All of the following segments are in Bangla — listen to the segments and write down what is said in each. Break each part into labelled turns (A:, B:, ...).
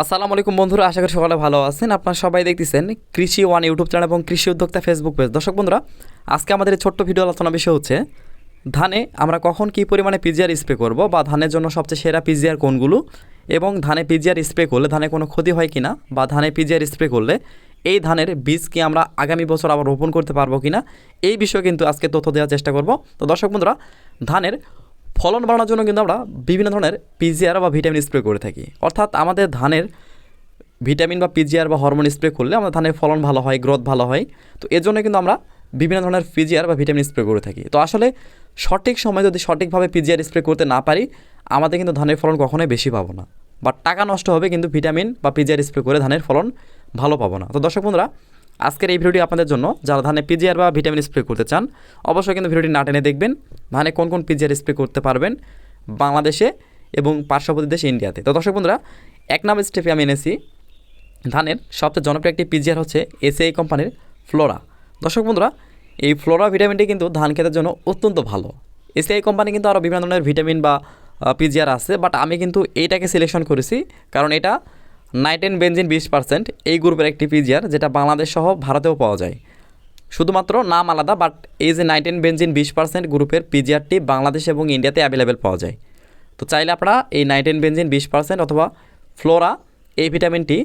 A: আসসালামু আলাইকুম বন্ধুরা, আশা করি সকালে ভালো আছেন। আপনারা সবাই দেখতেছেন কৃষি ওয়ান ইউটিউব চ্যানেল এবং কৃষি উদ্যোক্তা ফেসবুক পেজ। দর্শক বন্ধুরা, আজকে আমাদের এই ছোট্ট ভিডিও আলোচনা বিষয় হচ্ছে, ধানে আমরা কখন কী পরিমাণে পিজিআর স্প্রে করব বা ধানের জন্য সবচেয়ে সেরা পিজিআর কোনগুলো এবং ধানে পিজিআর স্প্রে করলে ধানে কোনো ক্ষতি হয় কিনা বা ধানে পিজিআর স্প্রে করলে এই ধানের বীজ কি আমরা আগামী বছর আবার রোপণ করতে পারব কিনা, এই বিষয়ে কিন্তু আজকে তথ্য দেওয়ার চেষ্টা করব। তো দর্শক বন্ধুরা, ধানের ফলন বাড়ানোর জন্য কিন্তু আমরা বিভিন্ন ধরনের পিজিআর বা ভিটামিন স্প্রে করে থাকি। অর্থাৎ আমাদের ধানের ভিটামিন বা পিজিআর বা হরমোন স্প্রে করলে আমাদের ধানের ফলন ভালো হয় গ্রোথ ভালো হয়। তো এর জন্য কিন্তু আমরা বিভিন্ন ধরনের পিজিআর বা ভিটামিন স্প্রে করে থাকি। তো আসলে সঠিক সময় যদি সঠিকভাবে পিজিআর স্প্রে করতে না পারি, আমাদের কিন্তু ধানের ফলন কখনোই বেশি পাবো না। বা টাকা নষ্ট হবে কিন্তু ভিটামিন বা পিজিআর স্প্রে করে ধানের ফলন ভালো পাবো না। তো দর্শক বন্ধুরা আজকের এই ভিডিওটি আপনাদের জন্য। যারা ধানে পিজিআর বা ভিটামিন স্প্রে করতে চান, অবশ্যই কিন্তু ভিডিওটি না টেনে দেখবেন। ধানে কোন কোন পিজিআর স্প্রে করতে পারবেন বাংলাদেশে এবং পার্শ্ববর্তী দেশ ইন্ডিয়াতে। তো দর্শক বন্ধুরা, এক নাম্বার স্টেপে আমি এনেছি ধানের সবচেয়ে জনপ্রিয় একটি পিজিআর হচ্ছে এসএআই কোম্পানির ফ্লোরা দর্শক বন্ধুরা, এই ফ্লোরা ভিটামিনটি কিন্তু ধান খেতের জন্য অত্যন্ত ভালো। এসএআই কোম্পানি কিন্তু আরও বিভিন্ন ধরনের ভিটামিন বা পিজিআর আছে, বাট আমি কিন্তু এইটাকে সিলেকশন করেছি কারণ এটা নাইটেন বেঞ্জিন বিশ পার্সেন্ট, এই গ্রুপের একটি পিজিআর যেটা বাংলাদেশ সহ ভারতেও পাওয়া যায়। শুধুমাত্র নাম আলাদা, বাট এই যে নাইটেন বেঞ্জিন বিশ পার্সেন্ট গ্রুপের পিজিআরটি বাংলাদেশ এবং ইন্ডিয়াতে অ্যাভেলেবেল পাওয়া যায়। তো চাইলে আপনারা এই নাইটেন বেঞ্জিন বিশ পার্সেন্ট অথবা ফ্লোরা, এই ভিটামিনটি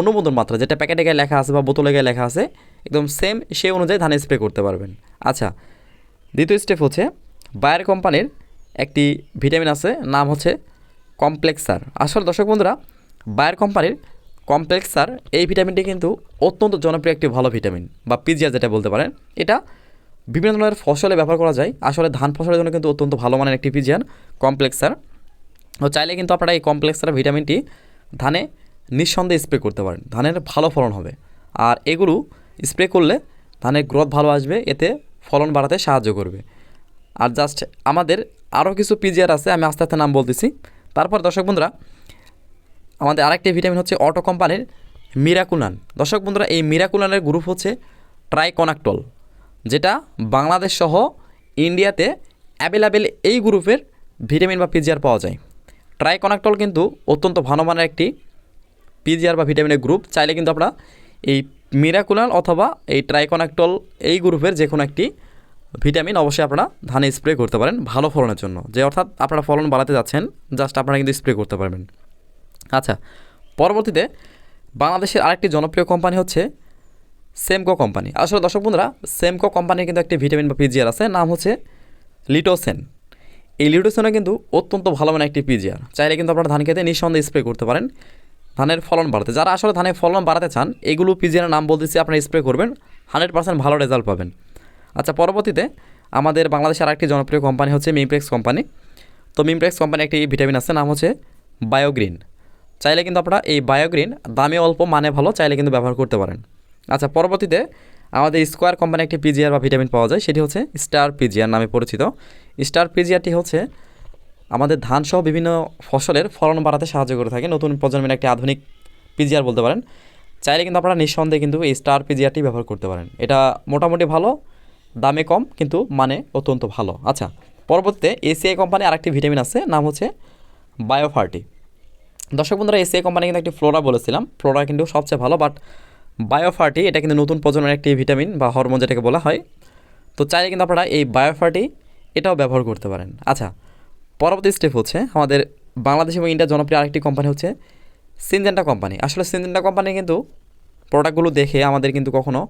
A: অনুমোদন মাত্রা, যেটা প্যাকেটে গায়ে লেখা আছে বা বোতলে গায়ে লেখা আছে, একদম সেম সেই অনুযায়ী ধানে স্প্রে করতে পারবেন। আচ্ছা দ্বিতীয় স্টেপ হচ্ছে বায়ার কোম্পানির একটি ভিটামিন আছে, নাম হচ্ছে কমপ্লেক্সার আসলে দর্শক বন্ধুরা বায়ার কোম্পানির কমপ্লেক্সার এই ভিটামিনটি কিন্তু অত্যন্ত জনপ্রিয় একটি ভালো ভিটামিন বা পিজিয়া যেটা বলতে পারেন। এটা বিভিন্ন ধরনের ফসলে ব্যবহার করা যায়, আসলে ধান ফসলের জন্য কিন্তু অত্যন্ত ভালো মানের একটি পিজিয়ার কমপ্লেক্সার তো চাইলে কিন্তু আপনারা এই কমপ্লেক্সার ভিটামিনটি ধানে নিঃসন্দেহে স্প্রে করতে পারেন, ধানের ভালো ফলন হবে। আর এগুলো স্প্রে করলে ধানের গ্রোথ ভালো আসবে, এতে ফলন বাড়াতে সাহায্য করবে। আর জাস্ট আমাদের আরও কিছু পিজিআর আছে, আমি আস্তে আস্তে নাম বলতেছি। তারপর দর্শক বন্ধুরা আমাদের আরেকটি ভিটামিন হচ্ছে অটো কোম্পানির মিরাকুলান। দর্শক বন্ধুরা, এই মিরাকুলানের গ্রুপ হচ্ছে ট্রাইকনাক্টল, যেটা বাংলাদেশ সহ ইন্ডিয়াতে অ্যাভেলেবেল এই গ্রুপের ভিটামিন বা পিজিআর পাওয়া যায়। ট্রাইকনাক্টল কিন্তু অত্যন্ত ভালো মানের একটি পিজিআর বা ভিটামিনের গ্রুপ। চাইলে কিন্তু আপনারা এই মিরাকুলান অথবা এই ট্রাইকনাক্টল এই গ্রুপের যে কোনো একটি ভিটামিন অবশ্যই আপনারা ধানে স্প্রে করতে পারেন ভালো ফলনের জন্য। যে অর্থাৎ আপনারা ফলন বাড়াতে যাচ্ছেন, জাস্ট আপনারা কিন্তু স্প্রে করতে পারবেন। আচ্ছা পরবর্তীতে বাংলাদেশের আরেকটি জনপ্রিয় কোম্পানি হচ্ছে সেমকো কোম্পানি আসলে দর্শক বন্ধুরা সেমকো কোম্পানির কিন্তু একটি ভিটামিন বা পিজিআর আছে, নাম হচ্ছে লিটোসেন এই লিটোসেনও কিন্তু অত্যন্ত ভালো মানের একটি পিজিআর চাইলে কিন্তু আপনারা ধান খেতে নিঃসন্দেহে স্প্রে করতে পারেন। ধানের ফলন বাড়াতে। যারা আসলে ধানের ফলন বাড়াতে চান, এগুলো পিজিআর নাম বলতেছি, আপনারা স্প্রে করবেন হান্ড্রেড পার্সেন্ট ভালো রেজাল্ট পাবেন। আচ্ছা পরবর্তীতে আমাদের বাংলাদেশের আরেকটি জনপ্রিয় কোম্পানি হচ্ছে মিমপ্রেক্স কোম্পানি তো মিমপ্রেক্স কোম্পানি একটি ভিটামিন আছে, নাম হচ্ছে বায়োগ্রিন চাইলে কিন্তু আপনারা এই বায়োগ্রিন দামে অল্প মানে ভালো, চাইলে কিন্তু ব্যবহার করতে পারেন। আচ্ছা পরবর্তীতে আমাদের স্কোয়ার কোম্পানি একটি পিজিআর বা ভিটামিন পাওয়া যায়, সেটি হচ্ছে স্টার পিজিআর নামে পরিচিত। স্টার পিজিআরটি হচ্ছে আমাদের ধান সহ বিভিন্ন ফসলের ফলন বাড়াতে সাহায্য করে থাকে। নতুন প্রজন্মের একটি আধুনিক পিজিআর বলতে পারেন। চাইলে কিন্তু আপনারা নিঃসন্দেহে কিন্তু এই স্টার পিজিআরটি ব্যবহার করতে পারেন। এটা মোটামুটি ভালো, দামে কম, কিন্তু মানে অত্যন্ত ভালো। আচ্ছা পরবর্তীতে এসিআই কোম্পানি আরেকটি ভিটামিন আছে, নাম হচ্ছে বায়োফার্টি দর্শক বন্ধুরা এসিআই কোম্পানি কিন্তু একটি ফ্লোরা বলেছিলাম। ফ্লোরা কিন্তু সবচেয়ে ভালো বাট বায়োফার্টি এটা কিন্তু নতুন প্রজন্মের একটি ভিটামিন বা হরমোন যেটাকে বলা হয়। তো চাইলে কিন্তু আপনারা এই বায়োফার্টি এটাও ব্যবহার করতে পারেন। আচ্ছা পরবর্তী স্টেপ হচ্ছে আমাদের বাংলাদেশ এবং ইন্ডিয়ার জনপ্রিয় আরেকটি কোম্পানি হচ্ছে সিনজেন্টা কোম্পানি আসলে সিনজেন্টা কোম্পানি কিন্তু প্রোডাক্টগুলো দেখে আমাদের কিন্তু কখনো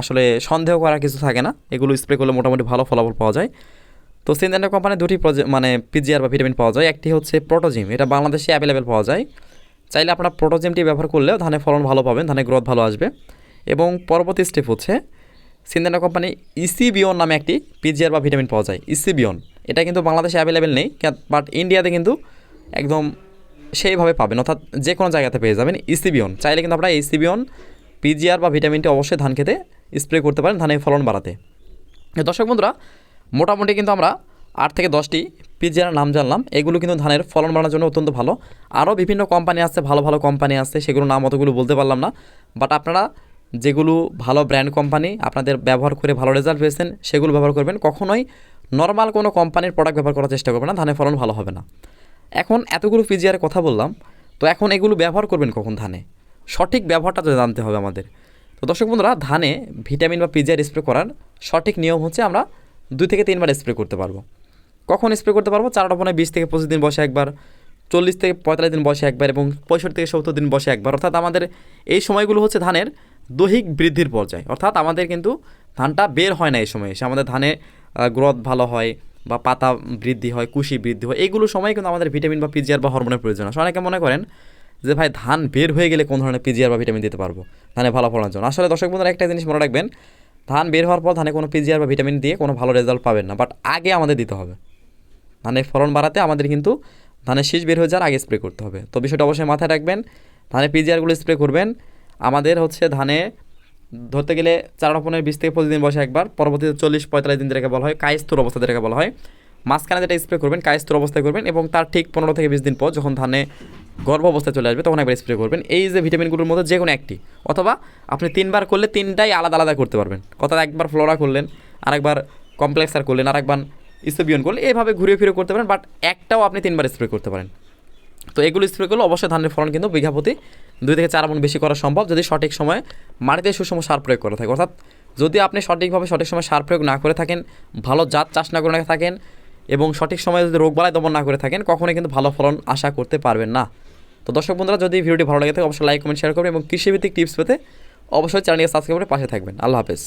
A: আসলে সন্দেহ করার কিছু থাকে না। এগুলো স্প্রে করলে মোটামুটি ভালো ফলাফল পাওয়া যায়। তো সিনজেন্টা কোম্পানির দুটি মানে পিজিআর বা ভিটামিন পাওয়া যায়। একটি হচ্ছে প্রোটোজিম, এটা বাংলাদেশে অ্যাভেলেবেল পাওয়া যায়। চাইলে আপনারা প্রোটোজিমটি ব্যবহার করলেও ধানের ফলন ভালো পাবেন, ধানের গ্রোথ ভালো আসবে। এবং পরবর্তী স্টেপ হচ্ছে সিনজেন্টা কোম্পানি ইসিবিওন নামে একটি পিজিআর বা ভিটামিন পাওয়া যায়, ইসিবিয়ন। এটা কিন্তু বাংলাদেশে অ্যাভেলেবেল নেই বাট ইন্ডিয়াতে কিন্তু একদম সেইভাবে পাবেন। অর্থাৎ যে কোনো জায়গাতে পেয়ে যাবেন ইসিবিয়ন। চাইলে কিন্তু আপনারা ইসিবিয়ন, পিজিআর বা ভিটামিনটি অবশ্যই ধান খেতে স্প্রে করতে পারেন, ধানের ফলন বাড়াতে। দর্শক বন্ধুরা মোটামুটি কিন্তু আমরা আট থেকে দশটি পিজিআর নাম জানলাম। এগুলো কিন্তু ধানের ফলন বাড়ানোর জন্য অত্যন্ত ভালো। আরও বিভিন্ন কোম্পানি আছে, ভালো ভালো কোম্পানি আছে সেগুলো নাম অতগুলো বলতে পারলাম না। বাট আপনারা যেগুলো ভালো ব্র্যান্ড কোম্পানি আপনাদের ব্যবহার করে ভালো রেজাল্ট পেয়েছেন, সেগুলো ব্যবহার করবেন। কখনোই নর্মাল কোনো কোম্পানির প্রোডাক্ট ব্যবহার করার চেষ্টা করবেন না, ধানের ফলন ভালো হবে না। এখন এতগুলো পিজিআর কথা বললাম, তো এখন এগুলো ব্যবহার করবেন কখন ধানে? সঠিক ব্যবহারটা তো জানতে হবে আমাদের। তো দর্শক বন্ধুরা, ধানে ভিটামিন বা পিজিআর স্প্রে করার সঠিক নিয়ম হচ্ছে আমরা দুই থেকে তিনবার স্প্রে করতে পারব। কখন স্প্রে করতে পারব? চারটা পনে বিশ থেকে পঁচিশ দিন বসে একবার, চল্লিশ থেকে পঁয়তাল্লিশ দিন বসে একবার এবং পঁয়ষট্টি থেকে সত্তর দিন বসে একবার। অর্থাৎ আমাদের এই সময়গুলো হচ্ছে ধানের দৈহিক বৃদ্ধির পর্যায়। অর্থাৎ আমাদের কিন্তু ধানটা বের হয় না এই সময়। এসে আমাদের ধানে গ্রোথ ভালো হয় বা পাতা বৃদ্ধি হয়, কুশি বৃদ্ধি হয় এইগুলো সময় কিন্তু আমাদের ভিটামিন বা পিজিআর বা হরমোনের প্রয়োজন আছে। অনেকে মনে করেন যে, ভাই, ধান বের হয়ে গেলে কোন ধরনের পিজিআর বা ভিটামিন দিতে পারব? ধানে ভালো ফলনের জন্য। আসলে দর্শক বন্ধুরা, একটা জিনিস মনে রাখবেন ধান বের হওয়ার পর ধানে কোনো পিজিআর বা ভিটামিন দিয়ে কোনো ভালো রেজাল্ট পাবেন না বাট আগে আমাদের দিতে হবে। ধানের ফলন বাড়াতে আমাদের কিন্তু ধানের শীষ বের হয়ে যাওয়ার আগে স্প্রে করতে হবে। তো বিষয়টা অবশ্যই মাথায় রাখবেন, ধানের পিজিআরগুলো স্প্রে করবেন। আমাদের হচ্ছে ধানে ধরতে গেলে চার রকমের বিশ থেকে পঁচিশ দিন বসে একবার, পরবর্তীতে চল্লিশ পঁয়তাল্লিশ দিন যেটাকে বলা হয় কায়স্থর অবস্থা যেটাকে বলা হয়। মাঝখানে যেটা স্প্রে করবেন, কায়স্থর অবস্থায় করবেন এবং তার ঠিক পনেরো থেকে বিশ দিন পর যখন ধানে গর্ভ অবস্থায় চলে আসবে, তখন একবার স্প্রে করবেন। এই যে ভিটামিনগুলোর মধ্যে যে কোনো একটি, অথবা আপনি তিনবার করলে তিনটাই আলাদা আলাদা করতে পারবেন। অর্থাৎ একবার ফ্লোরা করলেন, আরেকবার কমপ্লেক্সার করলেন, আরেকবার ইসোবিয়ন করলে এভাবে ঘুরে ফিরে করতে পারেন বাট একটাও আপনি তিনবার স্প্রে করতে পারেন। তো এগুলো স্প্রে করলে অবশ্যই ধানের ফলন কিন্তু বিঘা প্রতি দুই থেকে চার মন বেশি করা সম্ভব, যদি সঠিক সময়ে মাটিতে সুষম সার প্রয়োগ করা থাকে। অর্থাৎ যদি আপনি সঠিকভাবে সঠিক সময় সার প্রয়োগ না করে থাকেন, ভালো জাত চাষ না করে থাকেন, এবং সঠিক সময়ে যদি রোগবালাই দমন না করে থাকেন, কখনোই কিন্তু ভালো ফলন আশা করতে পারবেন না। তো দর্শক বন্ধুরা, যদি ভিডিওটি ভালো লাগে থাকে, অবশ্যই লাইক কমেন্ট শেয়ার করবেন এবং কৃষিভিত্তিক টিপস পেতে অবশ্যই চ্যানেলকে সাবস্ক্রাইব করে পাশে থাকবেন। আল্লাহ হাফেজ।